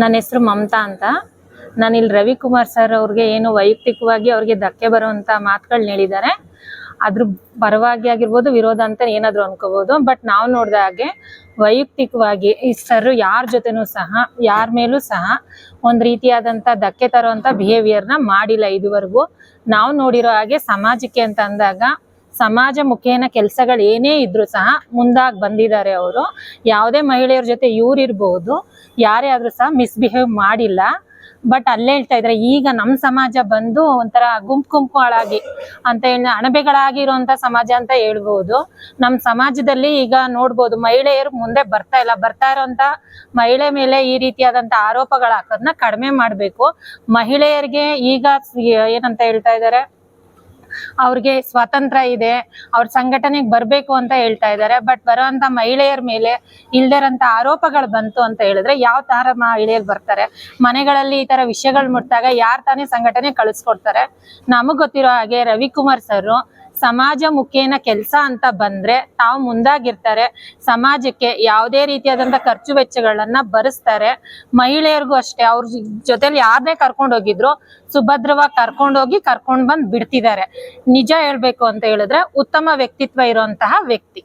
ನನ್ನ ಹೆಸರು ಮಮತಾ ಅಂತ. ನಾನು ಇಲ್ಲಿ ರವಿಕುಮಾರ್ ಸರ್ ಅವ್ರಿಗೆ ಏನು ವೈಯಕ್ತಿಕವಾಗಿ ಅವ್ರಿಗೆ ಧಕ್ಕೆ ಬರುವಂತ ಮಾತುಗಳನ್ನ ಹೇಳಿದ್ದಾರೆ. ಅದ್ರ ಪರವಾಗಿ ಆಗಿರ್ಬೋದು, ವಿರೋಧ ಅಂತ ಏನಾದರೂ ಅನ್ಕೋಬಹುದು ಬಟ್ ನಾವು ನೋಡಿದ ಹಾಗೆ ವೈಯಕ್ತಿಕವಾಗಿ ಈ ಸರ್ ಯಾರ ಜೊತೆನೂ ಸಹ, ಯಾರ ಮೇಲೂ ಸಹ ಒಂದು ರೀತಿಯಾದಂತ ಧಕ್ಕೆ ತರುವಂಥ ಬಿಹೇವಿಯರ್ನ ಮಾಡಿಲ್ಲ ಇದುವರೆಗೂ. ನಾವು ನೋಡಿರೋ ಹಾಗೆ ಸಮಾಜಕ್ಕೆ ಅಂತ ಅಂದಾಗ ಸಮಾಜ ಮುಖೇನ ಕೆಲಸಗಳು ಏನೇ ಇದ್ರು ಸಹ ಮುಂದಾಗಿ ಬಂದಿದ್ದಾರೆ ಅವರು. ಯಾವುದೇ ಮಹಿಳೆಯರ ಜೊತೆ ಇವ್ರು ಇರ್ಬೋದು, ಯಾರೇ ಆದ್ರೂ ಸಹ ಮಿಸ್ಬಿಹೇವ್ ಮಾಡಿಲ್ಲ. ಬಟ್ ಅಲ್ಲೇ ಹೇಳ್ತಾ ಇದ್ರೆ ಈಗ ನಮ್ಮ ಸಮಾಜ ಬಂದು ಒಂಥರ ಗುಂಪು ಗುಂಪುಗಳಾಗಿ ಅಂತ ಹೇಳಿ, ಅಣಬೆಗಳಾಗಿರುವಂತ ಸಮಾಜ ಅಂತ ಹೇಳ್ಬೋದು. ನಮ್ಮ ಸಮಾಜದಲ್ಲಿ ಈಗ ನೋಡ್ಬೋದು ಮಹಿಳೆಯರು ಮುಂದೆ ಬರ್ತಾ ಇಲ್ಲ. ಬರ್ತಾ ಇರೋಂತ ಮಹಿಳೆ ಮೇಲೆ ಈ ರೀತಿಯಾದಂತ ಆರೋಪಗಳು ಹಾಕೋದನ್ನ ಕಡಿಮೆ ಮಾಡಬೇಕು. ಮಹಿಳೆಯರಿಗೆ ಈಗ ಏನಂತ ಹೇಳ್ತಾ ಇದ್ದಾರೆ ಅವ್ರಿಗೆ ಸ್ವಾತಂತ್ರ್ಯ ಇದೆ, ಅವ್ರ ಸಂಘಟನೆಗೆ ಬರ್ಬೇಕು ಅಂತ ಹೇಳ್ತಾ ಇದ್ದಾರೆ ಬಟ್ ಬರುವಂತ ಮಹಿಳೆಯರ ಮೇಲೆ ಇಲ್ದಿರಂತ ಆರೋಪಗಳು ಬಂತು ಅಂತ ಹೇಳಿದ್ರೆ ಯಾವ ತರ ಮಹಿಳೆಯರು ಬರ್ತಾರೆ? ಮನೆಗಳಲ್ಲಿ ಈ ತರ ವಿಷಯಗಳು ಮುಟ್ಟಾಗ ಯಾರ್ ತಾನೇ ಸಂಘಟನೆ ಕಳಿಸ್ಕೊಡ್ತಾರೆ? ನಮಗ್ ಗೊತ್ತಿರೋ ಹಾಗೆ ರವಿಕುಮಾರ್ ಸರ್ ಸಮಾಜ ಮುಖೇನ ಕೆಲಸ ಅಂತ ಬಂದ್ರೆ ತಾವು ಮುಂದಾಗಿರ್ತಾರೆ. ಸಮಾಜಕ್ಕೆ ಯಾವುದೇ ರೀತಿಯಾದಂತ ಖರ್ಚು ವೆಚ್ಚಗಳನ್ನ ಭರಿಸ್ತಾರೆ ಮಹಿಳೆಯರಿಗೂ ಅಷ್ಟೇ, ಅವ್ರ ಜೊತೆಲಿ ಯಾರನ್ನೇ ಕರ್ಕೊಂಡು ಹೋಗಿದ್ರು ಸುಭದ್ರವಾಗಿ ಕರ್ಕೊಂಡೋಗಿ ಕರ್ಕೊಂಡ್ ಬಂದ್ ಬಿಡ್ತಿದ್ದಾರೆ. ನಿಜ ಹೇಳ್ಬೇಕು ಅಂತ ಹೇಳಿದ್ರೆ ಉತ್ತಮ ವ್ಯಕ್ತಿತ್ವ ಇರುವಂತಹ ವ್ಯಕ್ತಿ.